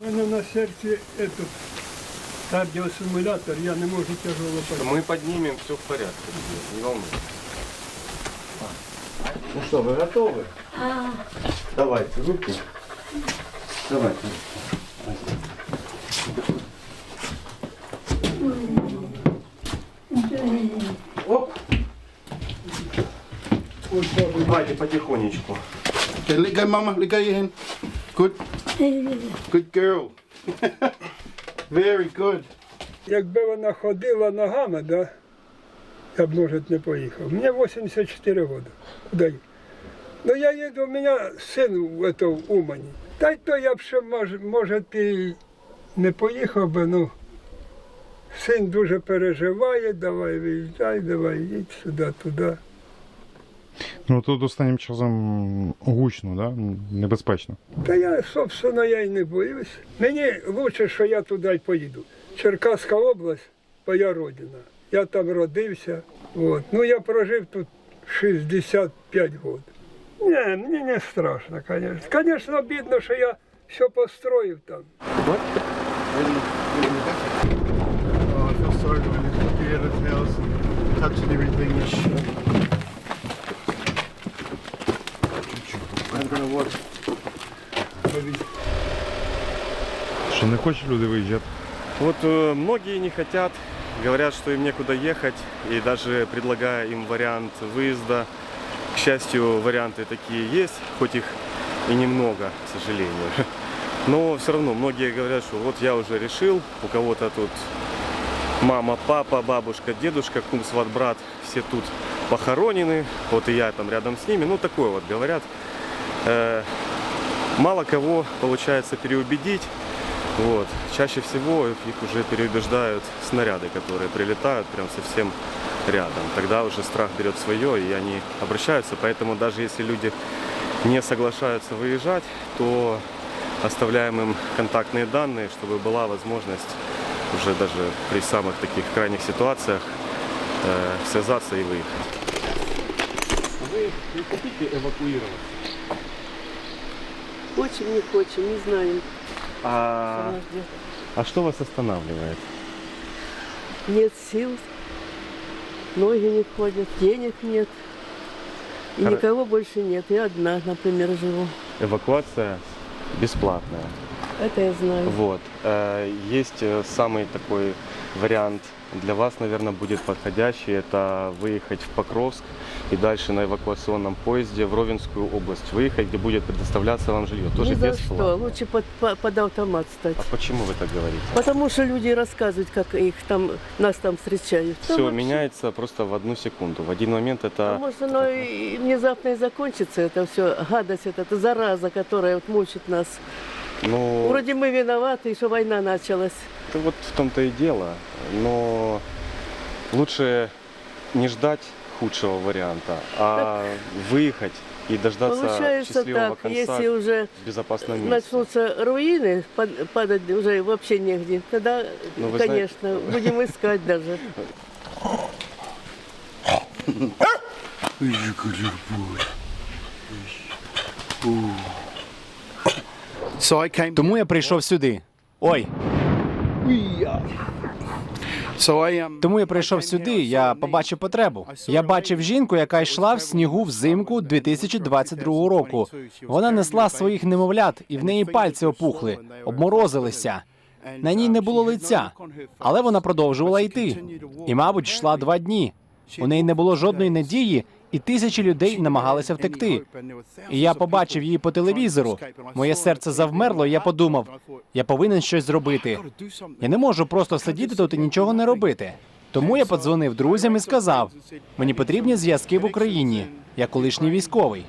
У мене на серці этот, кардіосимулятор, я не можу тяжело подняти. Мы поднимем, все в порядке, ребят, не волнуйтесь. Ну что, вы готовы? Давайте, руки. Давайте. Оп. Давайте потихонечку. Okay, let go, Mama. Let go your hand. Good. Good girl. Very good. Якби вона ходила ногами, да, я б, може, не поїхав. Мені 84 роки. Куди? Ну я їду, у мене син в, в Умані. Та й то я б ще, може, і не поїхав би, ну. Син дуже переживає, давай виїжджай, давай їдь сюди, туди. Ну тут останнім часом гучно, да? небезпечно. Та я, собственно, я й не боюсь. Мені краще, що я туди й поїду. Черкаська область, моя родина. Я там родився. От. Ну, я прожив тут 65 років. Ні, мені не страшно, звісно. Звісно, бідно, що я все построїв там. I feel sorry when at house and touching everything watch. Maybe Що не хочуть люди виїжджати? Вот э, многие не хотят, говорят, что им некуда ехать, и даже предлагая им вариант выезда, к счастью, варианты такие есть, хоть их и немного, к сожалению. Но все равно многие говорят, что вот я уже решил, у кого-то тут мама, папа, бабушка, дедушка, кум, сват, брат, все тут похоронены, вот и я там рядом с ними, ну такое вот говорят. Э, мало кого получается переубедить, вот. Чаще всего их уже переубеждают снаряды, которые прилетают прям совсем рядом. Тогда уже страх берет свое, и они обращаются. Поэтому даже если люди не соглашаются выезжать, то оставляем им контактные данные, чтобы была возможность уже даже при самых таких крайних ситуациях э, связаться и выехать. Вы не хотите эвакуировать? Хочем, не хочем, не знаем. А, Нас ждет. а что вас останавливает? Нет сил, ноги не ходят, денег нет. И Хоро- никого больше нет. Я одна, например, живу. Эвакуация бесплатная. Это я знаю. Вот. Э, Есть э, самый такой вариант для вас, наверное, будет подходящий. Это выехать в Покровск и дальше на эвакуационном поезде в Ровенскую область выехать, где будет предоставляться вам жилье. Тоже Ни за бесплатно. что. Лучше под, по- под автомат стать. А почему вы так говорите? Потому что люди рассказывают, как их там, нас там встречают. Да Все вообще. меняется просто в одну секунду. В один момент А это... может, оно и внезапно и закончится, это все, гадость, эта, эта зараза, которая вот мучит нас. Ну, Вроде мы виноваты, что война началась. это вот в том-то и дело. Но лучше не ждать худшего варианта, а выехать и дождаться Получается счастливого так, конца если уже в безопасном месте. начнутся руины, пад- падать уже вообще негде, тогда, Ну, конечно, будем искать даже. He's Тому я прийшов сюди. Ой, um. тому я прийшов сюди. Я побачив потребу. Я бачив жінку, яка йшла в снігу взимку 2022 року. Вона несла своїх немовлят, і в неї пальці опухли, обморозилися. На ній не було лиця, але вона продовжувала йти. І, мабуть, йшла два дні. У неї не було жодної надії, і тисячі людей намагалися втекти. І я побачив її по телевізору. Моє серце завмерло, і я подумав, я повинен щось зробити. Я не можу просто сидіти тут і нічого не робити. Тому я подзвонив друзям і сказав: мені потрібні зв'язки в Україні. Я колишній військовий.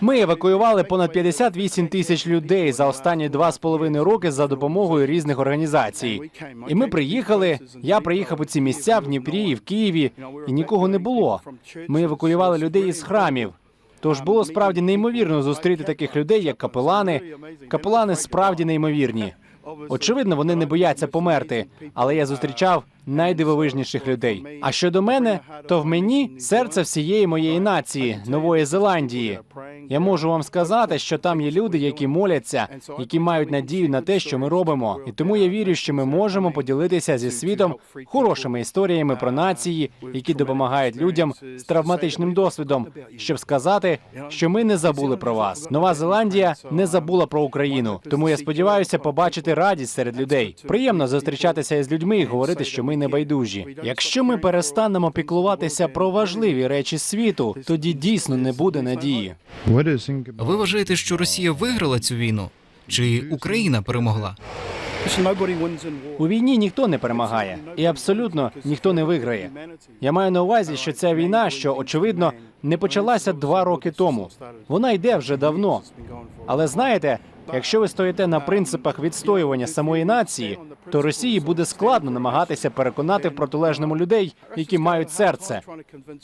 Ми евакуювали понад 58 тисяч людей за останні два з половиною роки за допомогою різних організацій. І ми приїхали. Я приїхав у ці місця в Дніпрі і в Києві, і нікого не було. Ми евакуювали людей із храмів. Тож було справді неймовірно зустріти таких людей, як капелани. Капелани справді неймовірні. Очевидно, вони не бояться померти, але я зустрічав найдивовижніших людей. А щодо мене, то в мені серце всієї моєї нації, Нової Зеландії. Я можу вам сказати, що там є люди, які моляться, які мають надію на те, що ми робимо. І тому я вірю, що ми можемо поділитися зі світом хорошими історіями про нації, які допомагають людям з травматичним досвідом, щоб сказати, що ми не забули про вас. Нова Зеландія не забула про Україну. Тому я сподіваюся побачити радість серед людей. Приємно зустрічатися із людьми і говорити, що ми не байдужі. Якщо ми перестанемо піклуватися про важливі речі світу, тоді дійсно не буде надії. Ви вважаєте, що Росія виграла цю війну? Чи Україна перемогла? У війні ніхто не перемагає, і абсолютно ніхто не виграє. Я маю на увазі, що ця війна, що очевидно не почалася два роки тому. Вона йде вже давно. Але знаєте, якщо ви стоїте на принципах відстоювання самої нації, то Росії буде складно намагатися переконати в протилежному людей, які мають серце,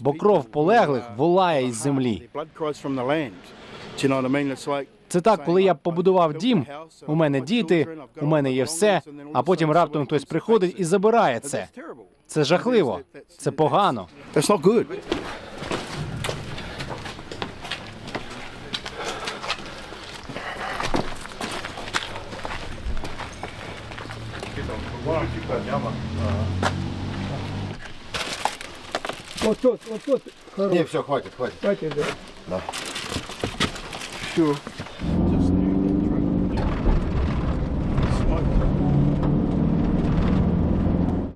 бо кров полеглих волає із землі. Це так, коли я побудував дім, у мене діти, у мене є все, а потім раптом хтось приходить і забирає це. Це жахливо, це погано. Вот тут, вот тут. Не, все, хватит, хватит. Хватит, да. Все.